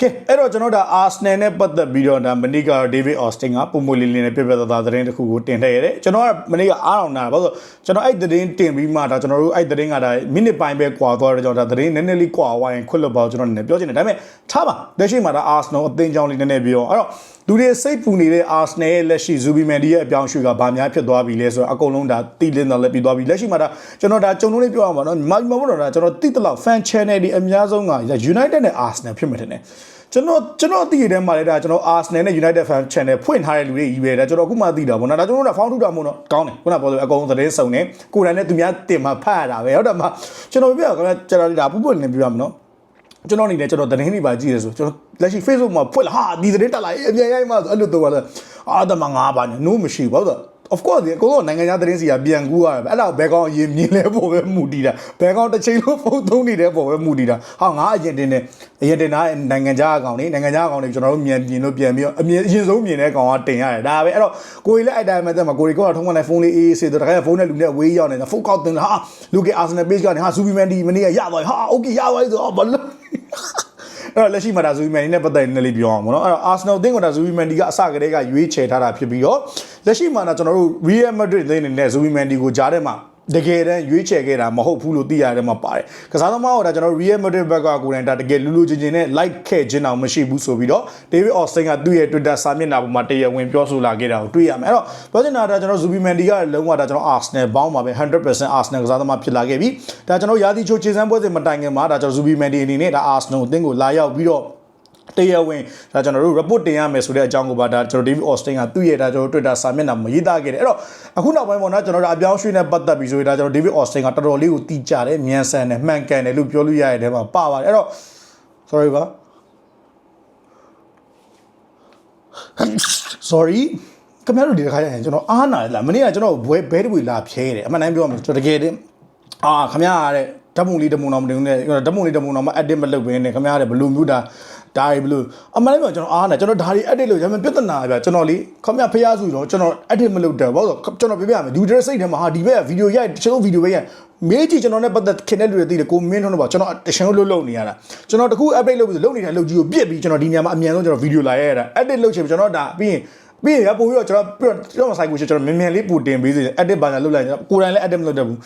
ကဲအဲ့တော့ကျွန်တော်ဒါ Arsenal နဲ့ပတ်သက်ပြီးတော့ဒါမနေ့က David Austin ကပုံမွေလေးလေးနဲ့ပြပြသားသားသတင်းတစ်ခုကိုတင်ထည့်ရတယ်ကျွန်တော်ကမနေ့ကအားအောင်နာဘာလို့ကျွန်တော်အဲ့သတင်းတင်ပြီးမှဒါကျွန်တော်တို့အဲ့သတင်းကဒါမိနစ်ပိုင်းပဲကွာသွားတယ်ကျွန်တော်ဒါသတင်းနည်းနည်းလေးကွာဝိုင်းခွတ်လို့ပေါ့ကျွန်တော်နည်းနည်းပြောချင်တယ်ဒါပေမဲ့ထားပါလက်ရှိမှာဒါ Arsenal အသင်းကြောင်းလေးနည်းနည်းပြောအဲ့တော့လူတွေစိတ်ပူနေတဲ့ Arsenal ရဲ့လက်ရှိ Zubimendi ရဲ့အပြောင်းအရွှေ့ကဘာများဖြစ်သွားပြီလဲဆိုတော့အကုန်လုံးဒါတိလင်းတော့လည်းပြီးသွားပြီလက်ရှိမှာဒါကျွန်တော်ဒါကြုံလို့လေးပြောရမှာနော်မမမတော့ဒါကျွန်တော်တိတလောက် fan channel ဒီအများဆုံးက United နဲ့ Arsenal ဖြစ်မှတယ်နဲ့ ကျွန်တော်ကျွန်တော်အသိရတဲ့မှာလေဒါကျွန်တော် Arsenal နဲ့ United fan channel ဖွင့်ထားတဲ့လူတွေကြီးပဲဒါကျွန်တော်အခုမှသိတာပေါ့နော်ဒါကျွန်တော်တို့က found ထုတ်တာမို့နော်ကောင်းတယ်ခုနကပြောလို့အကုန်သတင်းစုံနေကိုယ်တိုင်နဲ့သူများတင်မှာဖတ်ရတာပဲဟုတ်တယ်မကျွန်တော်ပြောခင်ဗျာကျွန်တော်ဒါပူပွင့်နေပြရမနော်ကျွန်တော်အနေနဲ့ကျွန်တော်သတင်းတွေပါကြည့်ရဆိုကျွန်တော်လက်ရှိ Facebook မှာဖွင့်လာဟာဒီသတင်းတက်လာအမြန်ရိုက်မှဆိုအဲ့လိုတော့လာအာတမငါးပါနဲ့ no မရှိဘူးဟုတ်တော့ of course ဒီကိုတော့နိုင်ငံခြားသတင်းစီကပြန်ကူးရတယ်အဲ့ဒါဘဲကောင်အရင်မြင်လဲပေါ်ပဲမူတည်တာဘဲကောင်တစ်ချိန်လုံးဖုန်းသုံးနေတဲ့ပေါ်ပဲမူတည်တာဟာငါအရင်တင်နေ အရင်တင်တာနိုင်ငံခြားအကောင်နေနိုင်ငံခြားအကောင်နေကျွန်တော်တို့မြန်ပြင်လို့ပြန်ပြီးတော့အမြင်အရင်ဆုံးမြင်တဲ့အကောင်ကတင်ရတယ်ဒါပဲအဲ့တော့ကိုကြီးလည်းအဲ့တိုင်းမှတက်မှာကိုကြီးကတော့ထုံးကနေဖုန်းလေးအေးအေးဆေးတော့တခါဖုန်းနဲ့လူနဲ့ဝေးရောက်နေတာဖုန်းကောက်တင်လာဟာလူကေအာဆနယ် page ကနေဟာဆူပီမန်ဒီမနေ့ကရသွားပြီဟာအိုကေရသွားပြီဆိုတော့ဘာလို့အဲ့တော့လက်ရှိမှာဒါဇူဘီမန်ဒီနဲ့ပတ်သက်နေလေးပြောအောင်ပေါ့နော်အဲ့တော့ Arsenal အသင်းကဒါဇူဘီမန်ဒီကအစကတည်းကရွေးချယ်ထားတာဖြစ်ပြီးတော့လက်ရှိမှာတော့ကျွန်တော်တို့ Real Madrid အသင်းအနေနဲ့ဇူဘီမန်ဒီကိုကြားထဲမှာ တကယ်တမ်းရွေးချယ်ခဲ့တာမဟုတ်ဘူးလို့သိရတယ်မှာပါတယ်ကစားသမားကဒါကျွန်တော် Real Madrid ဘက်ကကိုယ်တိုင်ဒါတကယ်လူလူချင်းချင်းနဲ့ like ခဲ့ခြင်းအောင်မရှိဘူးဆိုပြီးတော့ David Austin ကသူ့ရဲ့ Twitter စာမျက်နှာပေါ်မှာတရားဝင်ပြောဆိုလာခဲ့တာကိုတွေ့ရမယ်အဲ့တော့ပြောချင်တာဒါကျွန်တော် Zubimendi ကလုံးဝဒါကျွန်တော် Arsenal ဘောင်းပါပဲ100% Arsenal ကစားသမားဖြစ်လာခဲ့ပြီဒါကျွန်တော်ရာသီချိုးခြေစမ်းပွဲစဉ်မတိုင်ခင်မှာဒါကျွန်တော် Zubimendi အနေနဲ့ဒါ Arsenal အသင်းကိုလာရောက်ပြီးတော့ တရားဝင်ဒါကျွန်တော်တို့ report တင်ရမယ်ဆိုတဲ့အကြောင်းကိုပါဒါကျွန်တော် David Austin ကသူ့ရဲ့ဒါကျွန်တော် Twitter စာမျက်နှာမှာရေးသားခဲ့တယ်အဲ့တော့အခုနောက်ပိုင်းပေါ့နော်ကျွန်တော်တို့အပြောင်းရွှေ့နဲ့ပတ်သက်ပြီးဆိုရင်ဒါကျွန်တော် David Austin ကတော်တော်လေးကိုတီးကြတယ်မြန်ဆန်တယ်မှန်ကန်တယ်လို့ပြောလို့ရတဲ့ထဲမှာပါပါတယ်အဲ့တော့ sorry ပါ sorry ခင်ဗျားတို့ဒီတစ်ခါကျရင်ကျွန်တော်အားနာတယ်လားမနေ့ကကျွန်တော်ဘဲဘဲတပွေလာဖြဲတယ်အမှန်တမ်းပြောရမယ်ကျွန်တော်တကယ်တည်းအာခင်ဗျားရတဲ့ဓာတ်ပုံလေးဓာတ်ပုံတော့မတင်ဘူးနဲ့ဓာတ်ပုံလေးဓာတ်ပုံတော့မ edit မလုပ်ဘဲနဲ့ခင်ဗျားရတဲ့ဘလူးမျိုးတာ ဒါရီဘလူးအမှန်တမ်းပြောကျွန်တော်အားနာကျွန်တော်ဒါရီ edit လုပ်ရမယ်ပြဿနာဗျကျွန်တော်လေခင်ဗျားဖျားစုတော့ကျွန်တော် edit မလုပ်တယ်ဘာလို့ကျွန်တော်ပြပြရမယ်ဒီတဲ့စိတ်ထဲမှာဟာဒီဘက်ကဗီဒီယိုရိုက်တချို့ဗီဒီယိုပဲရိုက်မေးကြည့်ကျွန်တော်နဲ့ပတ်သက်ခင်တဲ့လူတွေသိတယ်ကိုမင်းထွန်းတော့ပါကျွန်တော်တရှင်လို့လုပ်နေရတာကျွန်တော်တခု update လုပ်ပြီးလုပ်နေတဲ့အလုပ်ကြီးကိုပြစ်ပြီးကျွန်တော်ဒီညမှာအမြန်ဆုံးကျွန်တော်ဗီဒီယိုလာရရတာ edit လုပ်ချင်ကျွန်တော်ဒါပြီးရင်ပြီးရင်ပို့ပြီးတော့ကျွန်တော်ပြီးတော့ကျွန်တော် site ကိုကျွန်တော်မြန်မြန်လေးပို့တင်ပေးစေ edit ဘာသာလုပ်လိုက်ကျွန်တော်ကိုယ်တိုင်လည်း edit မလုပ်တတ်ဘူး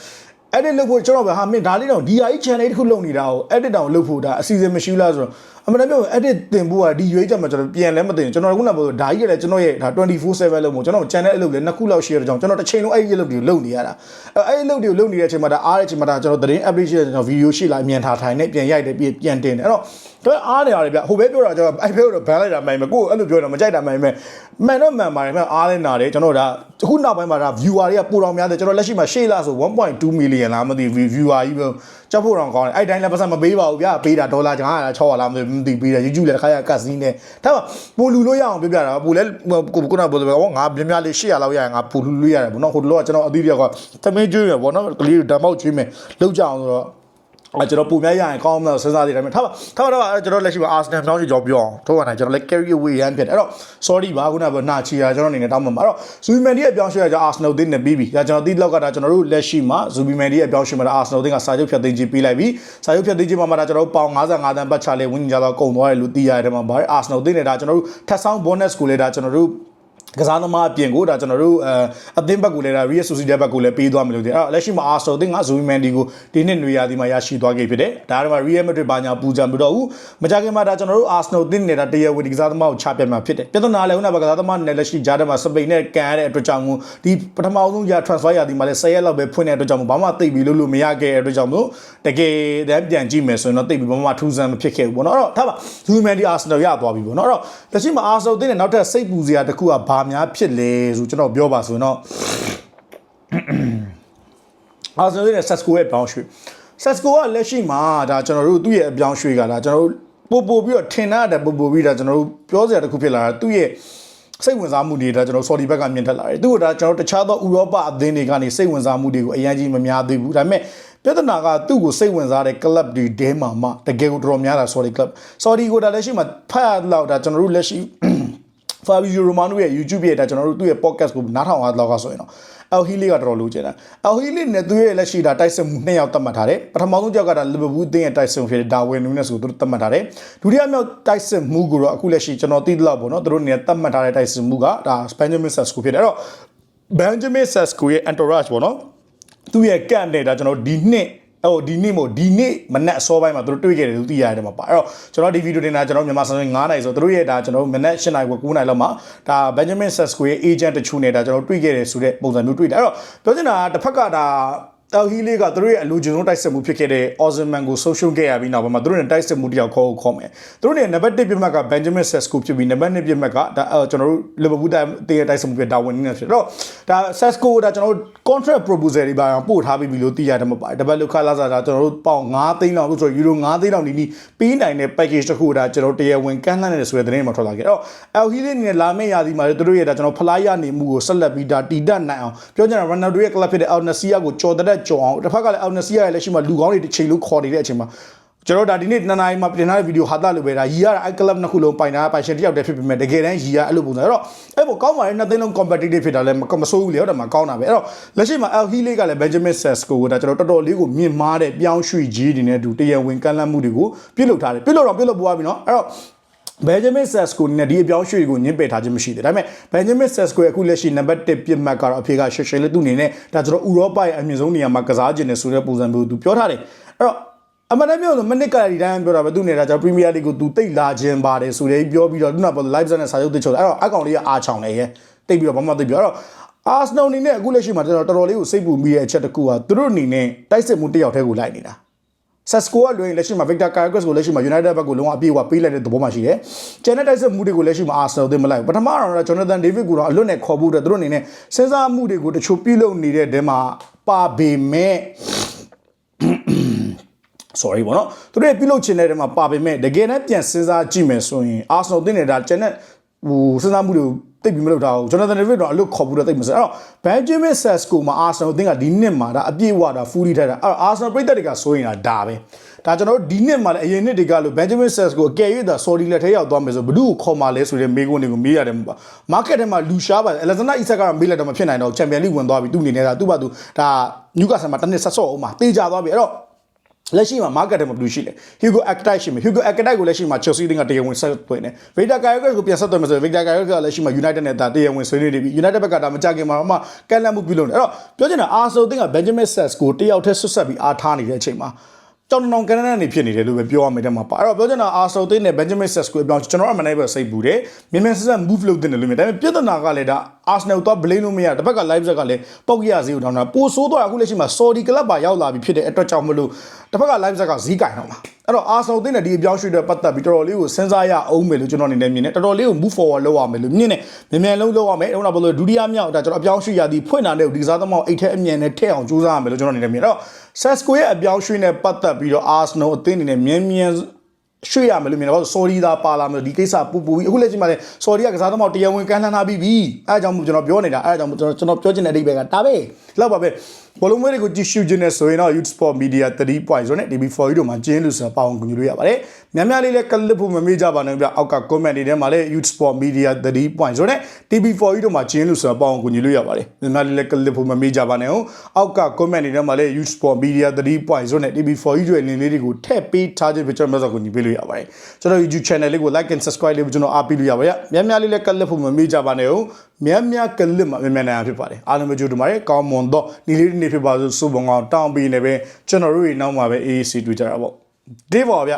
edit လုပ်ဖို့ကျွန်တော်ပဲဟာမင်းဒါလေးတော့ DI channel တစ်ခုလုပ်နေတာကို edit တောင်လုပ်ဖို့ဒါအစီအစဉ်မရှိဘူးလားဆိုတော့ အမှန်တမ်းပြောရင် edit တင်ဖို့ကဒီရွေးချက်မှာကျွန်တော်ပြန်လဲမတင်ကျွန်တော်ကခုနကပြောဒါကြီးကလည်းကျွန်တော်ရဲ့ဒါ24/7လို့မို့ကျွန်တော် channel အလုပ်လည်းနှစ်ခုလောက်ရှိရတဲ့ကြောင့်ကျွန်တော်တစ်ချိန်လုံးအဲ့ဒီအလုပ်တွေကိုလုပ်နေရတာအဲ့အဲ့အလုပ်တွေကိုလုပ်နေတဲ့အချိန်မှာဒါအားတဲ့အချိန်မှာဒါကျွန်တော်သတင်း update ရှိတဲ့ကျွန်တော် video ရှိလာမြန်ထားထိုင်နေပြန်ရိုက်တယ်ပြန်ပြန်တင်တယ်အဲ့တော့တော့အားနေရတယ်ဗျဟိုဘဲပြောတာကျွန်တော်အဲ့ဘဲတော့ ban လိုက်တာမှန်မယ်ကိုယ်အဲ့လိုပြောတာမကြိုက်တာမှန်မယ်မှန်တော့မှန်ပါတယ်မှန်အားလဲနာတယ်ကျွန်တော်ဒါအခုနောက်ပိုင်းမှာဒါ viewer တွေကပိုတော်များတယ်ကျွန်တော်လက်ရှိမှာရှေ့လာဆို1.2 million လားမသိ viewer ကြီးပဲ ကြောက်ဖို့တော့ကောင်းတယ်အဲ့တိုင်းလည်းပတ်စံမပေးပါဘူးဗျပေးတာဒေါ်လာ900လား600လားမသိပေးတယ် YouTube လည်းတစ်ခါရကတ်စင်းနဲ့ဒါမှပိုလူလို့ရအောင်ပြပြတာပိုလဲကိုခုနကပြောတယ်ဟောငါမြများလေး800လောက်ရရင်ငါပိုလူလို့ရတယ်ဗောနော်ဟိုလောကကျွန်တော်အသီးပြောက်ကသမင်းကျွေးမယ်ဗောနော်ကလေးဓာတ်မောက်ကျွေးမယ်လောက်ကြအောင်ဆိုတော့ အဲကျွန်တော်ပုံများရရင်ကောင်းမှစဉ်းစားသေးတယ်ထားပါထားပါထားပါကျွန်တော်လက်ရှိမှာ Arsenal ပြောင်းချင်ကြောပြောအောင်ထိုးရနိုင်ကျွန်တော်လည်း carry away ရမ်းဖြစ်တယ်အဲ့တော့ sorry ပါခုနကနာချီယာကျွန်တော်အနေနဲ့တောင်းမှာအဲ့တော့ Zubimendi ရဲ့ပြောင်းရွှေ့ရကြ Arsenal တင်းနဲ့ပြီးပြီဒါကျွန်တော်သိလောက်ကဒါကျွန်တော်တို့လက်ရှိမှာ Zubimendi ရဲ့ပြောင်းရွှေ့မှာ Arsenal တင်းကစာချုပ်ဖြတ်သိမ်းခြင်းပေးလိုက်ပြီစာချုပ်ဖြတ်သိမ်းခြင်းမှာမှာဒါကျွန်တော်တို့ပေါင်55တန်းပတ်ချလေးဝင်းကြတော့ကုန်သွားတယ်လို့သိရတယ်မှာပါတယ် Arsenal တင်းနဲ့ဒါကျွန်တော်တို့ထပ်ဆောင် bonus ကိုလည်းဒါကျွန်တော်တို့ ကစားသမားအပြင်ကိုဒါကျွန်တော်တို့အဲအသင်းဘက်ကိုလည်းဒါ Real Sociedad ဘက်ကိုလည်းပေးသွားမယ်လို့ဒီအဲ့တော့လက်ရှိမှာ Arsenal အသင်းက Zubimendi ကိုဒီနှစ်နွေရာသီမှာရရှိသွားခဲ့ဖြစ်တယ်ဒါကတော့ Real Madrid ဘာညာပူကြံပြီးတော့ဦးမကြခင်မှာဒါကျွန်တော်တို့ Arsenal အသင်းနဲ့ဒါတရားဝင်ဒီကစားသမားကိုချပြတ်မှာဖြစ်တယ်ပြဿနာလည်းဦးနာဘကစားသမားနဲ့လက်ရှိကြားထဲမှာစပိန်နဲ့ကန်ရတဲ့အတွက်ကြောင့်မို့ဒီပထမဆုံးရ transfer ရာသီမှာလည်း10ရက်လောက်ပဲဖွင့်တဲ့အတွက်ကြောင့်မို့ဘာမှသိပြီးလို့လို့မရခဲ့တဲ့အတွက်ကြောင့်မို့တကယ်တမ်းပြန်ကြည့်မယ်ဆိုရင်တော့သိပြီးဘာမှထူးဆန်းမဖြစ်ခဲ့ဘူးပေါ့နော်အဲ့တော့ထားပါ Zubimendi Arsenal ရသွားပြီပေါ့နော်အဲ့တော့လက်ရှိမှာ Arsenal အသင်းနဲ့နောက်ထပ်စိတ်ပူစရာတစ်ခုကဘာများဖြစ်လဲဆိုကျွန်တော်ပြောပါဆိုရင်တော့အာဆင်နယ်နဲ့ဆက်စကိုရဲ့ပြောင်းရွှေ့ဆက်စကိုကလက်ရှိမှာဒါကျွန်တော်တို့သူ့ရဲ့အပြောင်းရွှေ့ကဒါကျွန်တော်တို့ပို့ပို့ပြီးတော့ထင်တာတဲ့ပို့ပို့ပြီးဒါကျွန်တော်တို့ပြောစရာတစ်ခုဖြစ်လာတာသူ့ရဲ့စိတ်ဝင်စားမှုတွေဒါကျွန်တော် sorry ဘက်ကမြင်ထက်လာတယ်သူကဒါကျွန်တော်တခြားသောဥရောပအသင်းတွေကနေစိတ်ဝင်စားမှုတွေကိုအရင်ကြီးမများသေးဘူးဒါပေမဲ့ပြဿနာကသူ့ကိုစိတ်ဝင်စားတဲ့ club တွေတဲမှာမှတကယ်ကိုတော်တော်များတာ sorry club sorry ကိုဒါလက်ရှိမှာဖတ်ရလောက်ဒါကျွန်တော်တို့လက်ရှိ Fabio Romano ရဲ့ YouTube ရဲ့ဒါကျွန်တော်တို့သူ့ရဲ့ podcast ကိုနားထောင်အားလောက်ကဆိုရင်တော့ El Hilly ကတော်တော်လိုချင်တာ El Hilly နဲ့သူရဲ့လက်ရှိဒါတိုက်စစ်မှုနှစ်ယောက်သတ်မှတ်ထားတယ်ပထမဆုံးကြောက်ကဒါ Liverpool အသင်းရဲ့တိုက်စစ်မှုဖြစ်တဲ့ Darwin Núñez ကိုသူတို့သတ်မှတ်ထားတယ်ဒုတိယမြောက်တိုက်စစ်မှုကိုတော့အခုလက်ရှိကျွန်တော်သိသလောက်ပေါ့နော်သူတို့နေသတ်မှတ်ထားတဲ့တိုက်စစ်မှုကဒါ Benjamin Sesko ဖြစ်တယ်အဲ့တော့ Benjamin Sesko ရဲ့ entourage ပေါ့နော်သူ့ရဲ့ camp နဲ့ဒါကျွန်တော်ဒီနှစ် ဟိုဒီနေ့မို့ဒီနေ့မနက်အစောပိုင်းမှာသူတို့တွေ့ခဲ့တယ်လို့သိရတယ်မှာပါအဲ့တော့ကျွန်တော်ဒီဗီဒီယိုတင်တာကျွန်တော်မြန်မာစံချိန်9နိုင်ဆိုသူတို့ရဲ့ဒါကျွန်တော်မနက်8နိုင်ကို9နိုင်လောက်မှာဒါ Benjamin Sesko ရဲ့ agent တချို့နဲ့ဒါကျွန်တော်တွေ့ခဲ့တယ်ဆိုတဲ့ပုံစံမျိုးတွေ့တယ်အဲ့တော့ပြောချင်တာကတစ်ဖက်ကဒါ တောက်ဟီလေးကသူတို့ရဲ့အလူဂျင်ဆုံးတိုက်စစ်မှုဖြစ်ခဲ့တဲ့ Osman ကိုဆုံးရှုံးခဲ့ရပြီးနောက်ပိုင်းမှာသူတို့နဲ့တိုက်စစ်မှုတယောက်ခေါ်ခေါ်မယ်သူတို့နဲ့နံပါတ်1ပြမှတ်က Benjamin Sesko ဖြစ်ပြီးနံပါတ်2ပြမှတ်ကဒါကျွန်တော်တို့ Liverpool တိုက်တဲ့တိုက်စစ်မှုဖြစ်ဒါဝင်နေဖြစ်တော့ဒါ Sesko ဒါကျွန်တော်တို့ contract proposal တွေပါပို့ထားပြီးပြီလို့သိရတယ်မှာပါတယ်တပတ်လောက်ခလာစားဒါကျွန်တော်တို့ပေါင်9သိန်းလောက်ဆိုယူရို9သိန်းလောက်နီးနီးပေးနိုင်တဲ့ package တစ်ခုဒါကျွန်တော်တရားဝင်ကမ်းလှမ်းနေတဲ့ဆိုတဲ့သတင်းမှာထွက်လာခဲ့တော့ El Hilly နဲ့လာမယ့်ရာသီမှာသူတို့ရဲ့ဒါကျွန်တော်ဖလားရနေမှုကိုဆက်လက်ပြီးဒါတည်တတ်နိုင်အောင်ပြောချင်တာ Ronaldo ရဲ့ club ဖြစ်တဲ့ Al Nassr ကိုကြော်တဲ့ကြော်အောင်တစ်ဖက်ကလည်း Al Nassr ရဲ့လက်ရှိမှာလူကောင်းတွေတစ်ချိန်လုံးခေါ်နေတဲ့အချိန်မှာကျွန်တော်ဒါဒီနေ့နှစ်နာရီမှာပြင်ထားတဲ့ဗီဒီယိုဟာတာလို့ပဲဒါရီရအိုက်ကလပ်နှစ်ခုလုံးပိုင်တာပိုင်ရှင်တစ်ယောက်တည်းဖြစ်ပေမဲ့တကယ်တမ်းရီရအဲ့လိုပုံစံအဲ့တော့အဲ့ပေါ်ကောင်းပါလေနှစ်သိန်းလုံး competitive ဖြစ်တာလည်းမဆိုးဘူးလေဟုတ်တယ်မှာကောင်းတာပဲအဲ့တော့လက်ရှိမှာ El Hilly ကလည်း Benjamin Sesko ကိုဒါကျွန်တော်တော်တော်လေးကိုမြင့်မားတဲ့ပြောင်းရွှေ့ကြီးတွေနဲ့တူတရားဝင်ကမ်းလှမ်းမှုတွေကိုပြုလုပ်ထားတယ်ပြုလုပ်တော့ပြုလုပ်ပွားပြီနော်အဲ့တော့ Benjamin Sesko နဲ့ဒီအပြောင်းရွှေ့ကိုညှင်းပယ်ထားခြင်းမရှိသေးဒါပေမဲ့ Benjamin Sesko ရဲ့အခုလက်ရှိနံပါတ်1ပြစ်မှတ်ကတော့အဖေကရှယ်ရှယ်လေးသူ့အနေနဲ့ဒါကျွန်တော်ဥရောပရဲ့အမြင့်ဆုံးနေရာမှာကစားခြင်းနဲ့ဆိုတဲ့ပုံစံမျိုးသူပြောထားတယ်အဲ့တော့အမှန်တမ်းပြောလို့မနစ်ကဒီတိုင်းပြောတာပဲသူနေတာကျွန်တော် Premier League ကိုသူတိတ်လာခြင်းပါတယ်ဆိုတဲ့ပြောပြီးတော့သူက live နဲ့စာရုပ်သိချောတယ်အဲ့တော့အကောင်လေးကအားချောင်နေရဲ့တိတ်ပြီးတော့ဘာမှသိပြီးတော့အာစနယ်အနေနဲ့အခုလက်ရှိမှာကျွန်တော်တော်တော်လေးကိုစိတ်ပူမိတဲ့အချက်တစ်ခုကသူတို့အနေနဲ့တိုက်စစ်မှုတစ်ယောက်တည်းကိုလိုက်နေတာ Sasco ကလွင်လက်ရှိမှာ Victor Caracas ကိုလက်ရှိမှာ United ဘက်ကိုလုံးဝအပြည့်အဝပေးလိုက်တဲ့သဘောမှရှိတယ်။ကျန်တဲ့တိုက်စစ်မှုတွေကိုလက်ရှိမှာ Arsenal သိမလိုက်ဘူး။ပထမတော့ Jonathan David ကိုတော့အလွတ်နဲ့ခေါ်ဖို့တဲ့သူတို့အနေနဲ့စဉ်းစားမှုတွေကိုတချို့ပြုလုပ်နေတဲ့တဲမှာပါပေမဲ့ sorry ဘောနော်သူတို့ပြုလုပ်ချင်တဲ့တဲမှာပါပေမဲ့တကယ်တမ်းပြန်စဉ်းစားကြည့်မယ်ဆိုရင် Arsenal တင်နေတာကျန်တဲ့ ဟိုစဉ်းစားမှုတွေကိုတိတ်ပြီးမလုပ်ထားဘူး Jonathan David တော့အလွတ်ခေါ်ဖို့တော့တိတ်မစအဲ့တော့ Benjamin Sesko မှာ Arsenal အသင်းကဒီနှစ်မှာဒါအပြည့်အဝဒါ fully ထားတာအဲ့တော့ Arsenal ပြည်သက်တွေကဆိုရင်ဒါပဲဒါကျွန်တော်တို့ဒီနှစ်မှာလည်းအရင်နှစ်တွေကလို့ Benjamin Sesko အကယ်၍သာ Saudi လက်ထဲရောက်သွားမယ်ဆိုဘယ်သူ့ကိုခေါ်มาလဲဆိုတဲ့မေးခွန်းတွေကိုမေးရတယ်မှာ market ထဲမှာလူရှားပါ Alexander Isak ကတော့မေးလိုက်တော့မဖြစ်နိုင်တော့ Champions League ဝင်သွားပြီသူ့အနေနဲ့ဒါသူ့ဘာသူဒါ Newcastle မှာတစ်နှစ်ဆက်ဆော့အောင်မှာတေးကြသွားပြီအဲ့တော့ လက်ရှိမှာ market ထဲမှာဘယ်လိုရှိလဲ Hugo Ekdike ရှိမယ် Hugo Ekdike ကိုလက်ရှိမှာ Chelsea တင်းကတရားဝင်ဆက်သွင်းတယ် Victor Carragher ကိုပြန်ဆက်သွင်းမယ်ဆိုရင် Victor Carragher ကလက်ရှိမှာ United နဲ့ဒါတရားဝင်ဆွေးနွေးနေပြီ United ဘက်ကဒါမကြခင်မှာတော့မှကန့်လန့်မှုပြုလုပ်နေအဲ့တော့ပြောချင်တာ Arsenal တင်းက Benjamin Sesko တယောက်တည်းဆွတ်ဆက်ပြီးအားထားနေတဲ့အချိန်မှာကြောင်တောင်ကန်နန်နေဖြစ်နေတယ်လို့ပဲပြောရမယ်တဲ့မှာပါအဲ့တော့ပြောချင်တာ Arsenal တင်းနဲ့ Benjamin Sesko အပြောင်းကျွန်တော်အမှန်တည်းပဲစိတ်ပူတယ်မြင်မြန်ဆက်ဆက် move လုပ်တင်တယ်လို့မြင်ဒါပေမဲ့ပြဿနာကလည်းဒါ Arsenal တော့ blame လို့မရတစ်ဖက်က live ဇက်ကလည်းပောက်ရစီကိုတောင်းတာပိုဆိုးတော့အခုလက်ရှိမှာ Saudi club ပါရောက်လာပြီဖြစ်တဲ့အတွက်ကြောင့်မလို့တစ်ဖက်က live ဇက်ကဈေးကင်တော့မှာအဲ့တော့ Arsenal တင်းနဲ့ဒီအပြောင်းရွှေ့တဲ့ပတ်သက်ပြီးတော်တော်လေးကိုစဉ်းစားရအောင်မယ်လို့ကျွန်တော်အနေနဲ့မြင်တယ်တော်တော်လေးကို move forward လုပ်ရမယ်လို့မြင်တယ်မြန်မြန်လုံးလုပ်ရမယ်ဟုတ်လားဘယ်လိုဒုတိယမြောက်ဒါကျွန်တော်အပြောင်းရွှေ့ရသည်ဖွင့်လာတဲ့ဒီကစားသမားအိတ်ထဲအမြန်နဲ့ထည့်အောင်ကြိုးစားရမယ်လို့ကျွန်တော်အနေနဲ့မြင်တယ်အဲ့တော့ Sesco ရဲ့အပြောင်းရွှေ့နဲ့ပတ်သက်ပြီးတော့ Arsenal အသင်းအနေနဲ့မြန်မြန် ရွှေ့ရမယ်လို့မြင်တယ်ဘာလို့ sorry သာပါလာမယ်ဒီကိစ္စပူပူပြီးအခုလက်ရှိမှာလဲ sorry ကကစားသမားတရားဝင်ကမ်းလှမ်းထားပြီးပြီအဲအကြောင်းမို့ကျွန်တော်ပြောနေတာအဲအကြောင်းမို့ကျွန်တော်ကျွန်တော်ပြောချင်တဲ့အဓိပ္ပာယ်ကဒါပဲလောက်ပါပဲ ဘောလုံးမွေးတွေကိုကြည့်ရှုခြင်းနဲ့ဆိုရင်တော့ Youth Sport Media 3.0နဲ့ DB4 တို့မှာကျင်းလို့ဆိုတာပေါအောင်ကူညီလို့ရပါတယ်များများလေးလည်းကလစ်ဖို့မမေ့ကြပါနဲ့ဗျအောက်က comment တွေထဲမှာလည်း Youth Sport Media 3.0နဲ့ DB4 တို့မှာကျင်းလို့ဆိုတာပေါအောင်ကူညီလို့ရပါတယ်များများလေးလည်းကလစ်ဖို့မမေ့ကြပါနဲ့ဟုတ်အောက်က comment တွေထဲမှာလည်း Youth Sport Media 3.0နဲ့ DB4 တို့ရဲ့လင်းလေးတွေကိုထည့်ပေးထားခြင်းပဲကျွန်တော်မျိုးစောကူညီပေးလို့ရပါတယ်ကျွန်တော် YouTube channel လေးကို like and subscribe လေးကိုကျွန်တော်အားပေးလို့ရပါတယ်များများလေးလည်းကလစ်ဖို့မမေ့ကြပါနဲ့ ဟုတ်များများကလစ်မှာမြန်မြန်နိုင်အောင်ဖြစ်ပါတယ်အားလုံးပဲကြိုးတူပါတယ်ကောင်းမွန်တော့ဒီလေးနေ့ဖြစ်ပါစို့စုပုံအောင်တောင်းပေးနေပဲကျွန်တော်တို့ရဲ့နောက်မှာပဲ AAC တွေ့ကြတာပေါ့ဒီပါဗျ